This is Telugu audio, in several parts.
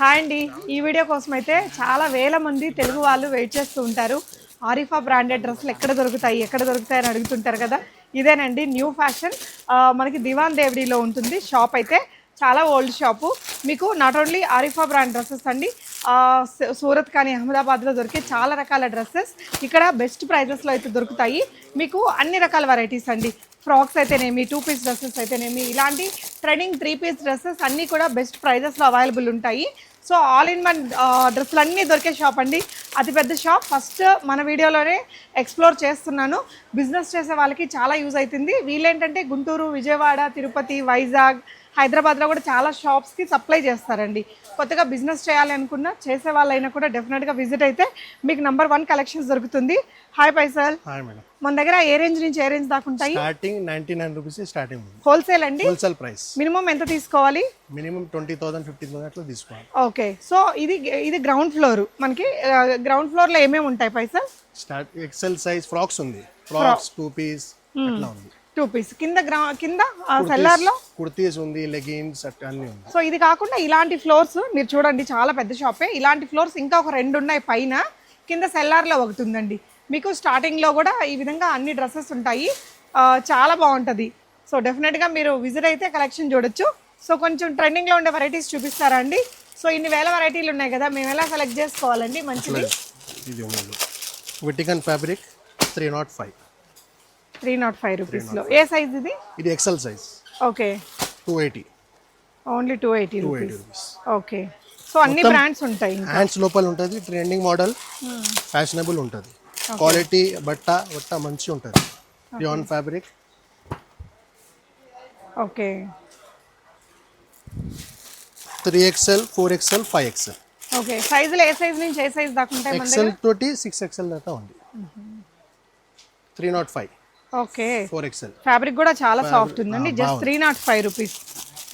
హాయ్ అండి. ఈ వీడియో కోసం అయితే చాలా వేల మంది తెలుగు వాళ్ళు వెయిట్ చేస్తూ ఉంటారు. ఆరిఫా బ్రాండెడ్ డ్రెస్సులు ఎక్కడ దొరుకుతాయి ఎక్కడ దొరుకుతాయి అని అడుగుతుంటారు కదా. ఇదేనండి న్యూ ఫ్యాషన్. మనకి దివాన్ దేవడిలో ఉంటుంది షాప్ అయితే. చాలా ఓల్డ్ షాపు. మీకు not only Arifa brand dresses అండి సూ- సూరత్ కానీ అహ్మదాబాద్లో దొరికే చాలా రకాల డ్రెస్సెస్ ఇక్కడ బెస్ట్ ప్రైజెస్లో అయితే దొరుకుతాయి. మీకు అన్ని రకాల వెరైటీస్ అండి. ఫ్రాక్స్ అయితేనేమి టూ పీస్ డ్రెస్సెస్ అయితేనేమి ఇలాంటి ట్రెండింగ్ త్రీ పీస్ డ్రెస్సెస్ అన్నీ కూడా బెస్ట్ ప్రైజెస్లో అవైలబుల్ ఉంటాయి. సో ఆల్ ఇన్ వన్ డ్రెస్సులు అన్నీ దొరికే షాప్ అండి. అతిపెద్ద షాప్. ఫస్ట్ మన వీడియోలోనే ఎక్స్ప్లోర్ చేస్తున్నాను. బిజినెస్ చేసే వాళ్ళకి చాలా యూజ్ అవుతుంది. వీళ్ళేంటంటే గుంటూరు విజయవాడ తిరుపతి వైజాగ్ హైదరాబాద్లో కూడా చాలా షాప్స్కి సప్లై చేస్తారండి. కొత్తగా బిజినెస్ చేయాలి అనుకున్నా చేసే వాళ్ళైనా కూడా డెఫినెట్గా విజిట్ అయితే మీకు నంబర్ వన్ కలెక్షన్స్ దొరుకుతుంది. హాయ్ పైసల్. మన దగ్గర ఏ రేంజ్ నుంచి ఏ రేంజ్ దాకా ఉంటాయి? Starting ninety nine rupees starting wholesale అండి? Wholesale price. మినిమం ఎంత తీసుకోవాలి? Minimum twenty thousand fifteen thousand అట్లా తీసుకోవాలి. ఓకే. సో ఇది ఇది గ్రౌండ్ ఫ్లోర్. మనకి గ్రౌండ్ ఫ్లోర్లో ఏమేమి ఉంటాయి Faisal? Start XL size frocks ఉంది. ఫ్రాక్స్ టూ పీస్ అట్లా ఉంది. టూ పీస్ కింద గ్రౌ కింద సెల్లార్లో కుర్తీస్ ఉంది లెగిన్స్ అన్ని ఉంది సో ఇది కాకుండా ఇలాంటి ఫ్లోర్స్ మీరు చూడండి చాలా పెద్ద షాపే ఇలాంటి ఫ్లోర్స్ ఇంకా ఒక రెండు ఉన్నాయి పైన. కింద సెల్లార్లో ఒకటి ఉందండి. మీకు స్టార్టింగ్లో కూడా ఈ విధంగా అన్ని డ్రెస్సెస్ ఉంటాయి. చాలా బాగుంటుంది. సో డెఫినెట్గా మీరు విజిట్ అయితే కలెక్షన్ చూడొచ్చు. సో కొంచెం ట్రెండింగ్లో ఉండే వెరైటీస్ చూపిస్తారా అండి? సో ఇన్ని వేల వెరైటీలు ఉన్నాయి కదా మేము ఎలా సెలెక్ట్ చేసుకోవాలండి? మంచిది. ఇది ఉంది. విటికన్ fabric three nought five three nought five రూపీస్లో. ఏ సైజ్ ఇది? ఇది XL size. Okay. Two eighty. Only two eighty rupees eighty rupees. Okay. So అన్ని బ్రాండ్స్ ఉంటాయి హ్యాండ్స్ లోపల ఉంటుంది ట్రెండింగ్ మోడల్ ఫ్యాషనబుల్ ఉంటుంది. క్వాలిటీ బట్ట బట్ట మంచి ఉంటుంది. Pure fabric okay. Three XL four XL five XL. Okay. సైజులు ఏ సైజ్ నుంచి ఏ సైజ్ దాకా ఉంటాయి మన ఎక్సెల్ తోటి సిక్స్ ఎక్స్ఎల్ దాకా ఉంది. Three nought five. Okay. Four XL. Fabric కూడా చాలా సాఫ్ట్ ఉందండి. Just three nought five rupees.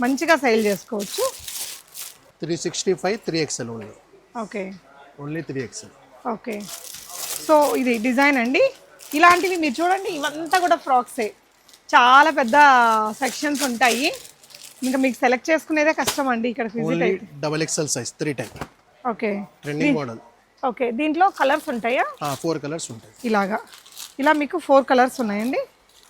మంచిగా సేల్ చేసుకోవచ్చు. Three sixty five three XL only. Okay. Only three XL. Okay. So ఇది డిజైన్ అండి. ఇలాంటివి మీరు చూడండి ఇవంతా కూడా ఫ్రాక్సే. చాలా పెద్ద సెక్షన్స్ ఉంటాయి. ఇంకా మీకు సెలెక్ట్ చేసుకునేదే కష్టం అండి ఇక్కడ విజిట్ ఓన్లీ అయితే. Double XL size three type. Okay. Trending model okay. దీంట్లో కలర్స్ ఉంటాయా? ఫోర్ కలర్స్ ఉంటాయి. ఇలాగా. ఇలా మీకు ఫోర్ కలర్స్ ఉన్నాయండి.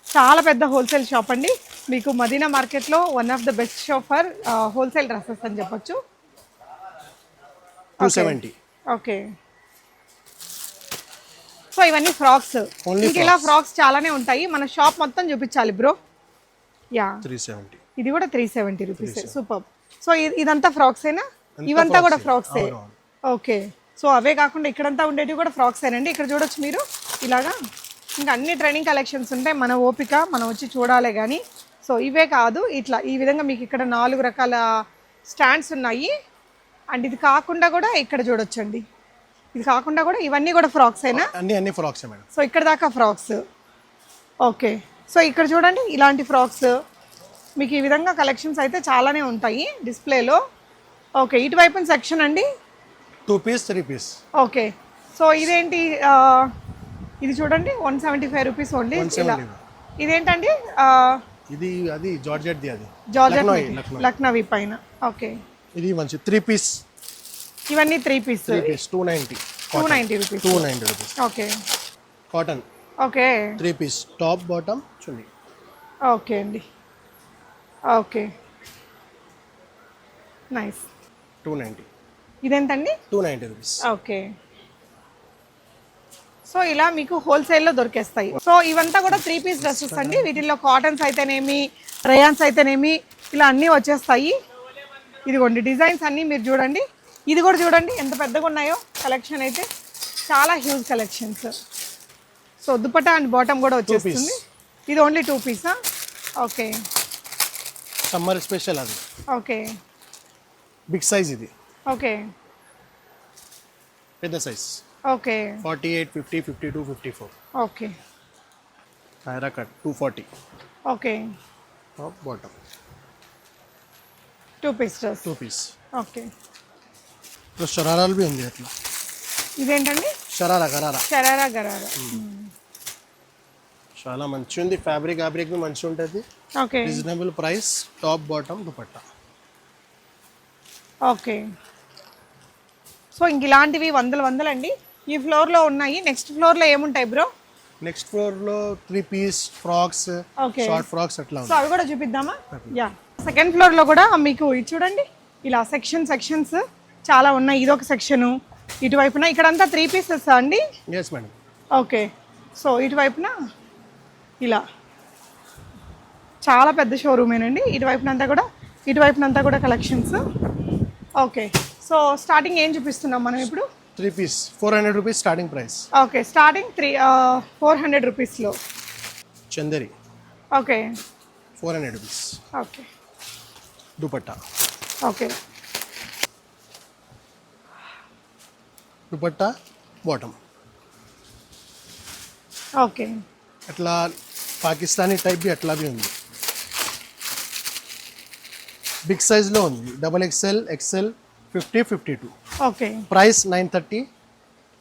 చాలా పెద్ద హోల్సేల్ షాప్ అండి. మీకు మదీనా మార్కెట్లో one of the best shop for wholesale dresses అని చెప్పొచ్చు. ఓకే. సో ఇవన్నీ ఫ్రాక్స్. మీకు ఇలా ఫ్రాక్స్ చాలానే ఉంటాయి. మన షాప్ మొత్తం చూపించాలి బ్రో. యా. ఇది కూడా three seventy rupees super so ఇదంతా ఫ్రాక్సేనా ఇవంతా కూడా ఫ్రాక్సే ఓకే. సో అవే కాకుండా ఇక్కడంతా ఉండేటివి కూడా ఫ్రాక్సేనండి ఇక్కడ చూడొచ్చు మీరు. ఇలాగా ఇంకా అన్ని ట్రైనింగ్ కలెక్షన్స్ ఉంటాయి. మన ఓపిక మనం వచ్చి చూడాలి కానీ సో ఇవే కాదు. ఇట్లా ఈ విధంగా మీకు ఇక్కడ నాలుగు రకాల స్టాండ్స్ ఉన్నాయి. అండ్ ఇది కాకుండా కూడా ఇక్కడ చూడొచ్చండి. ఇది కాకుండా కూడా ఇవన్నీ కూడా ఫ్రాక్సేనా అన్ని అన్ని ఫ్రాక్స్ మేడం. సో ఇక్కడ దాకా ఫ్రాక్స్. ఓకే సో ఇక్కడ చూడండి ఇలాంటి ఫ్రాక్స్. మీకు ఈ విధంగా కలెక్షన్స్ అయితే చాలానే ఉంటాయి డిస్ప్లేలో. ఓకే ఇటువైపు సెక్షన్ అండి? Two piece three piece okay so ఇదేంటి ఇది చూడండి one seventy five rupees only ఇలా. ఇదేంటండి? ఇది అది జార్జెట్ది అది. జార్జెట్. లక్నవీ పైన. ఓకే. ఇది మంచి త్రీ పీస్ ఇవన్నీ three piece three piece two ninety two ninety rupees two ninety rupees okay. Cotton okay. Three piece top bottom chunni. Okay అండి. ఓకే. నైస్. టూ నైంటీ ఇదేంటండి two ninety rupees okay. So ఇలా మీకు హోల్సేల్లో దొరికేస్తాయి. సో ఇవంతా కూడా త్రీ పీస్ డ్రెస్సెస్ అండి. వీటిల్లో కాటన్స్ అయితేనేమి రేయాన్స్ అయితేనేమి ఇలా అన్నీ వచ్చేస్తాయి. ఇదిగోండి డిజైన్స్ అన్నీ మీరు చూడండి. ఇది కూడా చూడండి ఎంత పెద్దగా ఉన్నాయో కలెక్షన్ అయితే. చాలా huge collections. So dupatta and bottom కూడా వచ్చేస్తుంది. ఇది ఓన్లీ టూ పీసా? ఓకే. సమ్మర్ స్పెషల్ అది. ఓకే. బిగ్ సైజ్ ఇది. ఓకే. పెద్ద size. Okay. Forty eight fifty fifty two fifty four. Okay. హైరా cut two forty okay. Top bottom two piece dress two piece okay. ఇప్పుడు షరారాలు బి ఉంది అట్లా. ఇదేంటండి? షరారా గరారా షరారా గరారా చాలా మంచి ఉంది ఫ్యాబ్రిక్ ఫ్యాబ్రిక్ మంచి ఉంటుంది okay. Reasonable price top bottom dupatta okay. So ఇంక ఇలాంటివి వందల వందలండి. ఈ ఫ్లోర్లో ఉన్నాయి. నెక్స్ట్ ఫ్లోర్లో ఏముంటాయి బ్రో నెక్స్ట్ ఫ్లోర్లో three piece frocks short frocks అట్లా సో అవి కూడా చూపిద్దామా? యా సెకండ్ ఫ్లోర్లో కూడా మీకు ఇది చూడండి. ఇలా సెక్షన్ సెక్షన్స్ చాలా ఉన్నాయి. ఇదొక సెక్షను ఇటువైపున ఇక్కడంతా త్రీ పీసెస్ అండి? ఎస్ మేడం ఓకే సో ఇటువైపున ఇలా. చాలా పెద్ద షోరూమేనండి ఇటువైపునంతా కూడా ఇటువైపునంతా కూడా కలెక్షన్స్ ఓకే సో స్టార్టింగ్ ఏం చూపిస్తున్నాం మనం ఇప్పుడు? Three piece four hundred rupees starting price. Okay starting three four hundred రూపీస్లో. Chanderi. Okay. Four hundred rupees. Okay. Dupatta. Okay. Dupatta bottom. Okay. అట్లా పాకిస్తానీ టైప్ బి అట్లా బి ఉంది. బిగ్ సైజ్లో ఉంది. Double XL XL fifty fifty two. Okay. Price nine thirty.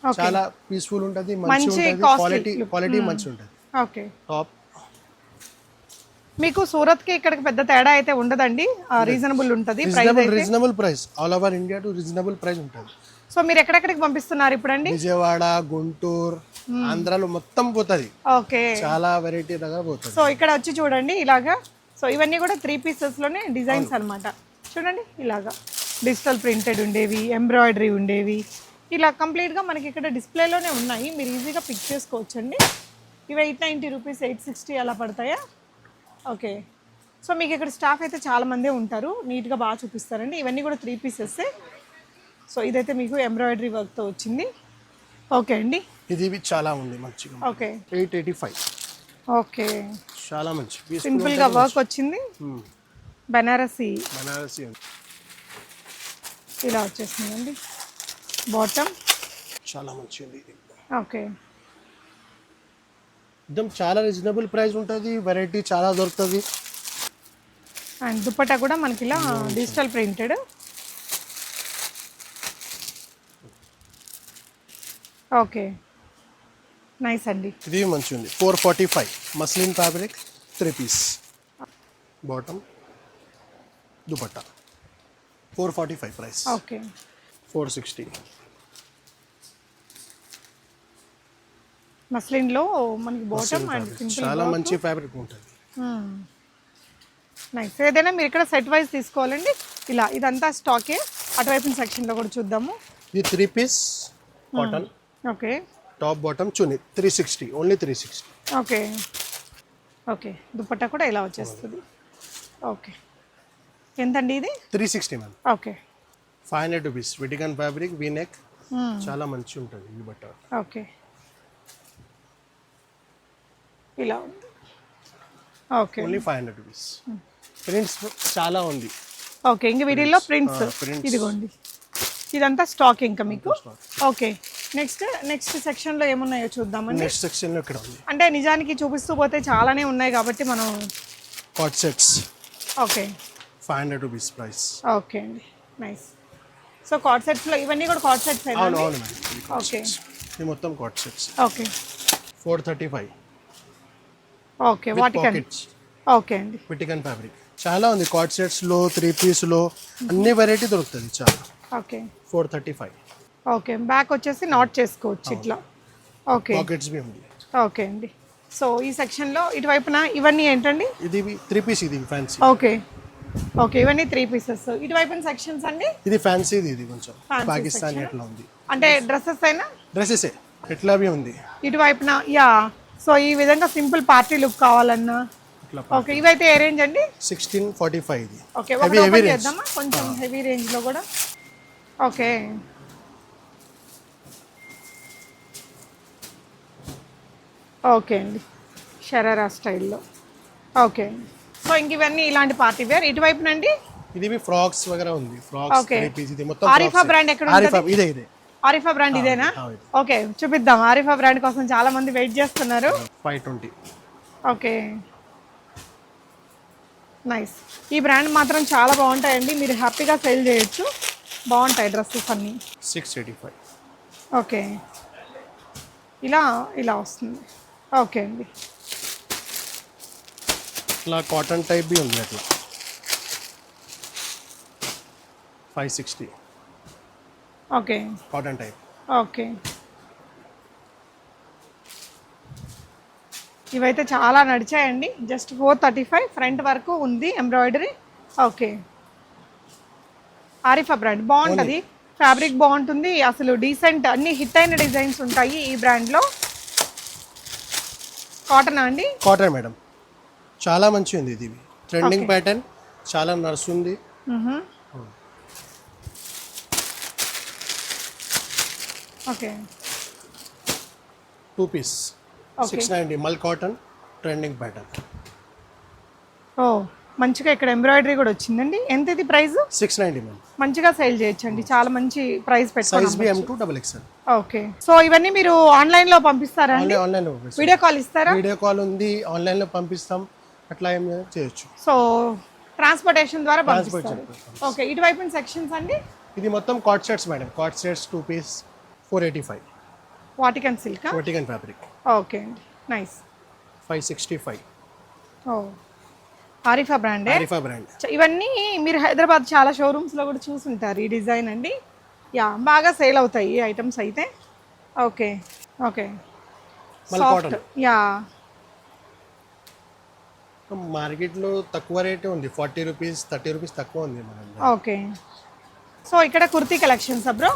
చాలా పీస్ఫుల్ ఉంటుంది మంచి క్వాలిటీ. క్వాలిటీ మంచి ఉంటుంది. ఓకే. టాప్. మీకు సూరత్కి ఇక్కడికి పెద్ద తేడా అయితే ఉండదండి. రీజనబుల్ ఉంటుంది reasonable price all over India to reasonable price ఉంటుంది. సో మీరు ఎక్కడెక్కడికి పంపిస్తున్నారు ఇప్పుడండి? విజయవాడ గుంటూరు ఆంధ్రాలో మొత్తం పోతుంది. ఓకే. చాలా వెరైటీ దగ్గర పోతుంది. సో ఇక్కడ వచ్చి చూడండి ఇలాగా. సో ఇవన్నీ కూడా త్రీ పీసెస్లోనే డిజైన్స్ అన్నమాట. చూడండి ఇలాగా. డిజిటల్ ప్రింటెడ్ ఉండేవి ఎంబ్రాయిడరీ ఉండేవి. ఇలా కంప్లీట్గా మనకి ఇక్కడ డిస్ప్లేలోనే ఉన్నాయి. మీరు ఈజీగా పిక్ చేసుకోవచ్చండి. ఇవి eight ninety rupees eight sixty అలా పడతాయా? ఓకే. సో మీకు ఇక్కడ స్టాఫ్ అయితే చాలా మందే ఉంటారు. నీట్గా బాగా చూపిస్తారండి. ఇవన్నీ కూడా త్రీ పీసెస్సే సో ఇదైతే మీకు ఎంబ్రాయిడరీ వర్క్తో వచ్చింది. ఓకే అండి. ఇది చాలా ఉంది మంచిగా. Okay. Eight eighty five. Okay. చాలా మంచి. సింపుల్గా వర్క్ వచ్చింది. బెనారసి. బనారసి. ఇలా వచ్చేసిందండి. బాటమ్ చాలా మంచిది ఇది. ఓకే ఇదం చాలా రీజనబుల్ ప్రైస్ ఉంటుంది వెరైటీ చాలా దొరుకుతుంది. అండ్ దుపట్టా కూడా మనకి ఇలా డిజిటల్ ప్రింటెడ్ ఓకే నైస్ అండి. ఇది మంచి ఉంది four forty five muslin fabric three piece bottom dupatta four forty five price. Okay. Four sixty. మస్లిన్లో మనకి బాటమ్ అండ్ సింపుల్ చాలా మంచి ఫ్యాబ్రిక్ ఉంటుంది. నైస్ ఏదైనా మీరు ఇక్కడ సెట్ వైజ్ తీసుకోవాలండి. ఇలా ఇదంతా స్టాకే అటువైపు సెక్షన్లో కూడా చూద్దాము. ఇది three piece cotton okay top bottom చుని three sixty only three sixty okay okay dupatta కూడా ఇలా వచ్చేస్తుంది. ఓకే ఎంతండి ఇది? Three sixty ma'am. Okay. Five hundred rupees. Vatican fabric V neck చాలా మంచి ఉంటుంది ఈ బట్ట. ఓకే. ఇలా ఉంది. Okay. Only five hundred rupees. Prints చాలా ఉంది. ఓకే ఇంక వీటిల్లో ప్రింట్స్. ఇదిగోండి. ఇదంతా స్టాక్ ఇంకా మీకు? ఓకే. నెక్స్ట్ నెక్స్ట్ సెక్షన్లో ఏమున్నాయో చూద్దామండి. నెక్స్ట్ సెక్షన్లో ఇక్కడ ఉంది. అంటే నిజానికి చూపిస్తూ పోతే చాలానే ఉన్నాయి కాబట్టి మనం coord sets okay. Five hundred rupees price. Okay అండి. నైస్. సో కార్డ్ సెట్స్లో ఇవన్నీ కూడా కార్డ్ సెట్స్ అవును మేడం. ఓకే. sets. ఇది మొత్తం coord sets. Okay. Four thirty five. Okay Vatican. Okay అండి. విటికన్ ఫ్యాబ్రిక్ చాలా ఉంది కాట్ సెట్స్లో త్రీ పీస్లో అన్ని వెరైటీ దొరుకుతుంది చాలా. Okay. Four thirty five. Okay back వచ్చేసి నాట్ చేసుకోవచ్చు ఇట్లా. ఓకే. పాకెట్స్ బి ఉంది. ఓకే అండి. సో ఈ సెక్షన్లో ఇటువైపున ఇవన్నీ ఏంటండి? ఇది త్రీ పీస్ ఇది ఫ్యాన్సీ ఓకే. ఓకే ఇవన్నీ త్రీ పీసెస్ ఇటువైపున సెక్షన్స్ అండి? ఇది ఫ్యాన్సీ ఇది కొంచెం. పాకిస్తానీ. ఎట్లా ఉంది? అంటే డ్రెస్సెస్ అయినా డ్రెస్సెస్ ఎట్లా ఉంది? ఇటువైపున యా. సో ఈ విధంగా సింపుల్ పార్టీ లుక్ కావాలన్నా. ఓకే ఇవైతే ఏ రేంజ్ అండి? సిక్స్టీన్ ఫార్టీ ఫైవ్ ఇది ఓకే ఓపెన్ range. చేద్దామా? కొంచెం హెవీ రేంజ్లో కూడా. ఓకే ఓకే అండి. షరారా స్టైల్లో ఓకే అండి సో ఇంక ఇవన్నీ ఇలాంటి పార్టీ వేర్. ఇటువైపునండి ఇది మీ ఫ్రాక్స్ వగేరా ఉంది. ఫ్రాక్స్ ఇది మొత్తం ఆరిఫా brand ఎక్కడ ఆరిఫా ఉంటది? ఇదే ఇదే. ఆరిఫా బ్రాండ్ ఇదేనా. ఓకే చూపిద్దాం. ఆరిఫా బ్రాండ్ కోసం చాలా మంది వెయిట్ చేస్తున్నారు. Five twenty. ఓకే. నైస్. ఈ బ్రాండ్ మాత్రం చాలా బాగుంటాయండి. మీరు హ్యాపీగా సేల్ చేయొచ్చు. బాగుంటాయి డ్రెస్సెస్ అన్నీ. Six eighty five. ఓకే. ఇలా ఇలా వస్తుంది. ఓకే అండి. ఇట్లా కాటన్ టైప్ బి ఉంది అట్లా five sixty okay. Cotton type. Okay. ఇవైతే చాలా నడిచాయండి. Just four thirty five front వరకు ఉంది ఎంబ్రాయిడరీ. ఓకే. ఆరిఫా బ్రాండ్ బాగుంటుంది. ఫ్యాబ్రిక్ బాగుంటుంది. అసలు డీసెంట్ అన్ని హిట్ అయిన డిజైన్స్ ఉంటాయి ఈ బ్రాండ్లో. కాటన్ అండి? Cotton madam. చాలా మంచి ఉంది ఇది. ట్రెండింగ్ ప్యాటర్న్ చాలా నడుస్తుంది. Okay two piece. Six ninety mul cotton trending pattern ఓ మంచిగా ఇక్కడ ఎంబ్రాయిడరీ కూడా వచ్చిందండి. ఎంత ఇది ప్రైస్? సిక్స్ నైంటీ మేడం మంచిగా సేల్ చేయొచ్చండి. చాలా మంచి price size B M to double XL okay so ఇవన్నీ మీరు ఆన్లైన్లో పంపిస్తారా అండి? ఆన్లైన్ ఆన్లైన్లో వీడియో కాల్ ఇస్తారా? వీడియో కాల్ ఉంది ఆన్లైన్లో పంపిస్తాం. అట్లా ఏం చేయొచ్చు. సో ట్రాన్స్పోర్టేషన్ ద్వారా పంపిస్తారు. ఓకే ఇటువైపు సెక్షన్స్ అండి? ఇది మొత్తం cord sets madam. Cord sets two piece four eighty five. Vatican silk వర్టికన్ fabric. Okay అండి. నైస్. Five sixty five. ఓ. ఆరిఫా బ్రాండే ఆరిఫా బ్రాండ్. ఇవన్నీ మీరు హైదరాబాద్ చాలా షోరూమ్స్లో కూడా చూసుంటారు ఈ డిజైన్ అండి. యా బాగా సేల్ అవుతాయి ఈ ఐటమ్స్ అయితే. Okay okay. Soft cotton yeah. మార్కెట్లో తక్కువ రేటే ఉంది. ఫార్టీ రూపీస్ థర్టీ రూపీస్ తక్కువ ఉంది మేడం ఓకే. సో ఇక్కడ కుర్తీ కలెక్షన్స్ బ్రో?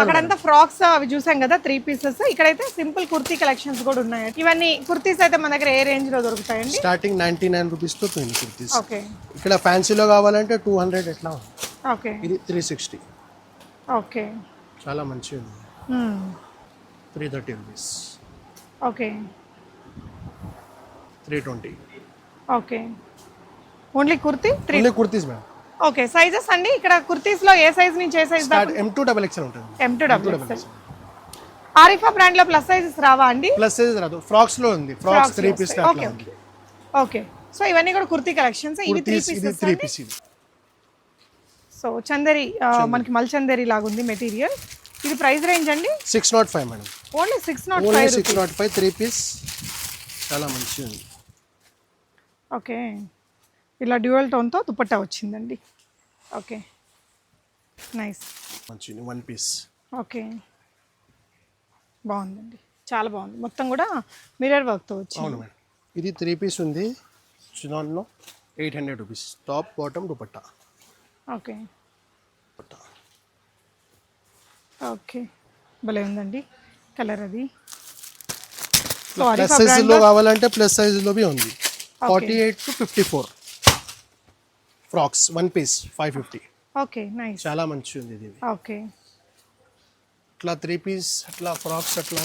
అక్కడంతా ఫ్రాక్స్ అవి చూసాం కదా త్రీ పీసెస్. ఇక్కడైతే సింపుల్ కుర్తీ కలెక్షన్స్ కూడా ఉన్నాయి. ఇవన్నీ కుర్తీస్ అయితే మన దగ్గర ఏ రేంజ్లో దొరుకుతాయండి? స్టార్టింగ్ నైంటీ నైన్ రూపీస్తో పోయింది కుర్తీస్ ఓకే. ఇక్కడ ఫ్యాన్సీలో కావాలంటే టూ హండ్రెడ్ ఎట్లా ఓకే. ఇది త్రీ సిక్స్టీ. ఓకే. చాలా మంచిగా ఉంది. Three thirty rupees. Okay. Three twenty. Okay. Only kurti? Three only kurtis madam. Okay sizes అండి. ఇక్కడ కుర్తీస్లో ఏ సైజ్ నుంచి ఏ size start M to double XL ఉంటుంది ఎం టు డబ్ల్యూ ఆరిఫా బ్రాండ్లో ప్లస్ సైజెస్ రావా అండి? ప్లస్ సైజ్ రాదు. ఫ్రాక్స్లో ఉంది. Frocks three piece okay okay okay so ఇవన్నీ కూడా కుర్తీ కలెక్షన్స్ ఇవి three pieces three piece so Chanderi మనకి మల్ చందరి లాగా ఉంది మెటీరియల్ ఇది ప్రైస్ రేంజ్ అండి? Six naught five madam only six naught five six naught five three piece చాలా మంచిగా ఉంది ఓకే. ఇలా డ్యూయల్ టోన్తో దుపట్టా వచ్చిందండి. ఓకే. నైస్. మంచిగా వన్ పీస్. ఓకే. బాగుందండి. చాలా బాగుంది. మొత్తం కూడా మిర్రర్ వర్క్తో వచ్చింది. అవును మేడం. ఇది త్రీ పీస్ ఉంది. చినాన్లో eight hundred rupees. Top bottom dupatta. Okay. Dupatta. Okay. భలే ఉందండి కలర్ అది. సో ప్లస్ సైజులో కావాలంటే ప్లస్ సైజులో బి ఉంది. Forty eight to fifty four frocks one piece five fifty okay nice చాలా మంచిగా ఉంది ఇది. ఓకే అట్లా త్రీ పీస్ అట్లా ఫ్రాక్స్ అట్లా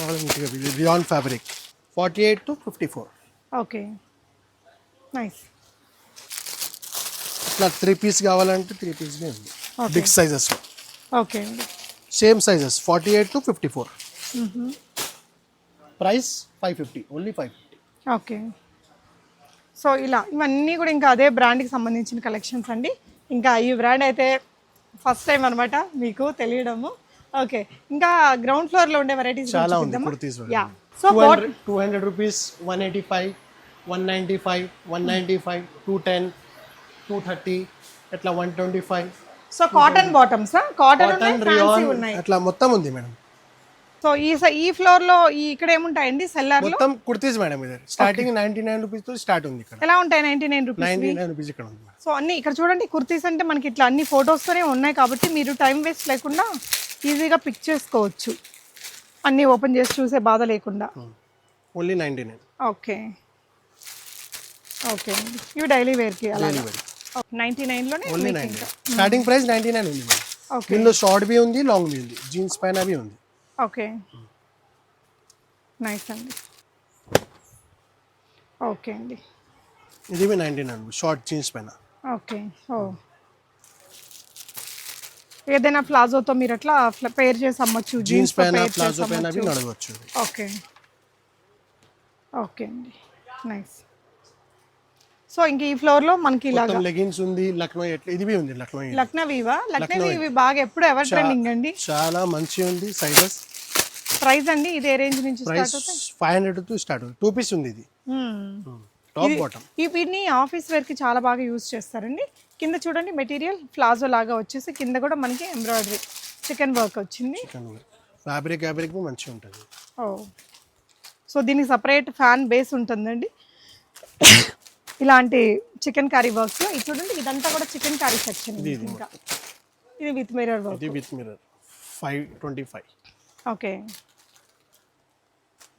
beyond fabric forty eight to fifty four okay nice అట్లా త్రీ పీస్ కావాలంటే త్రీ పీస్ ఉంది. Big సైజెస్లో okay same sizes forty eight to fifty four price five fifty only five fifty okay so ఇలా ఇవన్నీ కూడా ఇంకా అదే బ్రాండ్కి సంబంధించిన కలెక్షన్స్ అండి. ఇంకా ఈ బ్రాండ్ అయితే ఫస్ట్ టైం అనమాట మీకు తెలియడము. ఓకే ఇంకా గ్రౌండ్ ఫ్లోర్లో ఉండే వెరైటీస్ చాలా ఉంది kurtis yeah so two hundred two hundred rupees one eighty five one ninety five one ninety five two ten two thirty అట్లా one twenty five so cotton bottoms cotton ఉన్నాయి కాటన్ ఫ్యాన్సీ ఉన్నాయి. అట్లా మొత్తం ఉంది మేడం. సో ఈ ఈ ఫ్లోర్లో ఈ ఇక్కడ ఏముంటాయండి? సెల్లార్ మొత్తం కుర్తీస్ మేడం ఇది. స్టార్టింగ్ నైంటీ నైన్ రూపీస్తో స్టార్ట్ ఉంది ఇక్కడ. ఎలా ఉంటాయి ninety nine rupees ninety nine rupees ఇక్కడ ఉంది. సో అన్ని ఇక్కడ చూడండి కుర్తీస్ అంటే మనకి ఇట్లా అన్ని ఫొటోస్తోనే ఉన్నాయి కాబట్టి మీరు టైం వేస్ట్ లేకుండా ఈజీగా పిక్ చేసుకోవచ్చు. అన్నీ ఓపెన్ చేసి చూసే బాధ లేకుండా. Only ninety nine okay. Okay. ఇవి డైలీ వేర్కి అలా delivery ninety నైన్లోనే only ninety starting price ninety nine ఉంది మేడం. ఓకే. దీనిలో షార్ట్ బి ఉంది లాంగ్ బి ఉంది. జీన్స్ పైన బి ఉంది. ఓకే. నైస్ అండి. ఓకే అండి. ఇది బి నైంటీ నైన్ షార్ట్ జీన్స్ పైన. ఓకే. ఓ. ఏదైనా ప్లాజోతో మీరు అట్లా పేర్ చేసి అమ్మొచ్చు జీన్స్ పైన ప్లాజో పైన నడవచ్చు ఓకే. ఓకే అండి. నైస్. సో ఇంక ఈ ఫ్లోర్లో మనకి ఇలాగా మొత్తం లెగిన్స్ ఉంది లక్నో ఇది ఉంది లక్నో లక్నవీవా లక్నవీ ఇవి బాగా ఎప్పుడు ఎవర్ ట్రెండింగ్ అండి? చాలా మంచిగా ఉంది సైజెస్ ప్రైస్ అండి? ఇది ఏ రేంజ్ నుంచి స్టార్ట్ అవుతాయి? ఫైవ్ హండ్రెడ్ టు స్టార్ట్ ఉంది టూ పీస్ ఉంది ఇది. టాప్ బాటమ్ ఈ వీటిని ఆఫీస్ వేర్కి చాలా బాగా యూజ్ చేస్తారండి. కింద చూడండి మెటీరియల్ ప్లాజో లాగా వచ్చేసి కింద కూడా మనకి ఎంబ్రాయిడరీ చికెన్ వర్క్ వచ్చింది. ఫ్యాబ్రిక్ ఫ్యాబ్రిక్ మంచిగా ఉంటుంది. ఓ సో దీనికి సపరేట్ ఫ్యాన్ బేస్ ఉంటుందండి. ఇలాంటి చికెన్ కర్రీ వర్క్స్. ఇది చూడండి ఇదంతా కూడా చికెన్ కర్రీ సెక్షన్ ఇంకా. ఇది విత్ మిరర్ వర్క్ ఇది with mirror five twenty five okay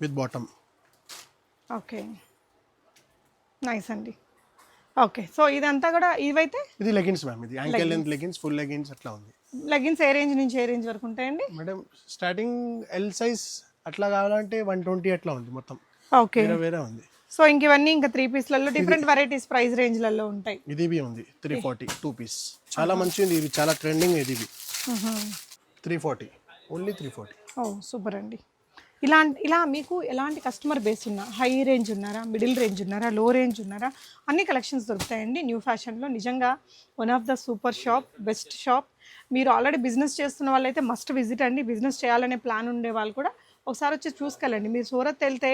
with bottom okay nice అండి. ఓకే సో ఇదంతా కూడా ఇవైతే ఇది లెగిన్స్ మ్యామ్ ఇది ankle length leggings full leggings అట్లా ఉంది. లెగిన్స్ ఏ రేంజ్ నుంచి ఏ రేంజ్ వరకు ఉంటాయండి? మేడం స్టార్టింగ్ ఎల్ సైజ్ అట్లా కావాలంటే వన్ ట్వంటీ అట్లా ఉంది మొత్తం. ఓకే వేరే వేరే ఉంది. సో ఇంక ఇవన్నీ ఇంకా త్రీ పీస్లలో డిఫరెంట్ వెరైటీస్ ప్రైస్ రేంజ్లలో ఉంటాయి. ఇది బి ఉంది. త్రీ ఫార్టీ టూ పీస్ చాలా మంచిగా ఉంది ఇది చాలా ట్రెండింగ్ ఇది B three forty only three forty ఓ సూపర్ అండి. ఇలాంటి ఇలా మీకు ఎలాంటి కస్టమర్ బేస్ ఉన్నా హై రేంజ్ ఉన్నారా మిడిల్ రేంజ్ ఉన్నారా లో రేంజ్ ఉన్నారా అన్ని కలెక్షన్స్ దొరుకుతాయండి. న్యూ ఫ్యాషన్లో నిజంగా one of the super shop best shop మీరు ఆల్రెడీ బిజినెస్ చేస్తున్న వాళ్ళైతే మస్ట్ విజిట్ అండి. బిజినెస్ చేయాలనే ప్లాన్ ఉండే వాళ్ళు కూడా ఒకసారి వచ్చి చూసుకెళ్ళండి మీరు సూరత్ వెళ్తే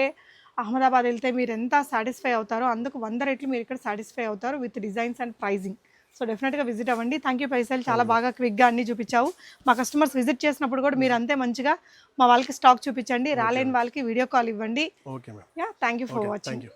అహ్మదాబాద్ వెళ్తే మీరు ఎంత సాటిస్ఫై అవుతారో అందుకు వంద రెట్లు మీరు ఇక్కడ సాటిస్ఫై అవుతారు with designs and pricing so డెఫినెట్గా విజిట్ అవ్వండి. థ్యాంక్ యూ పైసలు. చాలా బాగా క్విక్గా అన్ని చూపించావు. మా కస్టమర్స్ విజిట్ చేసినప్పుడు కూడా మీరు అంతే మంచిగా మా వాళ్ళకి స్టాక్ చూపించండి. రాలేని వాళ్ళకి వీడియో కాల్ ఇవ్వండి. Okay ma'am yeah thank you for watching.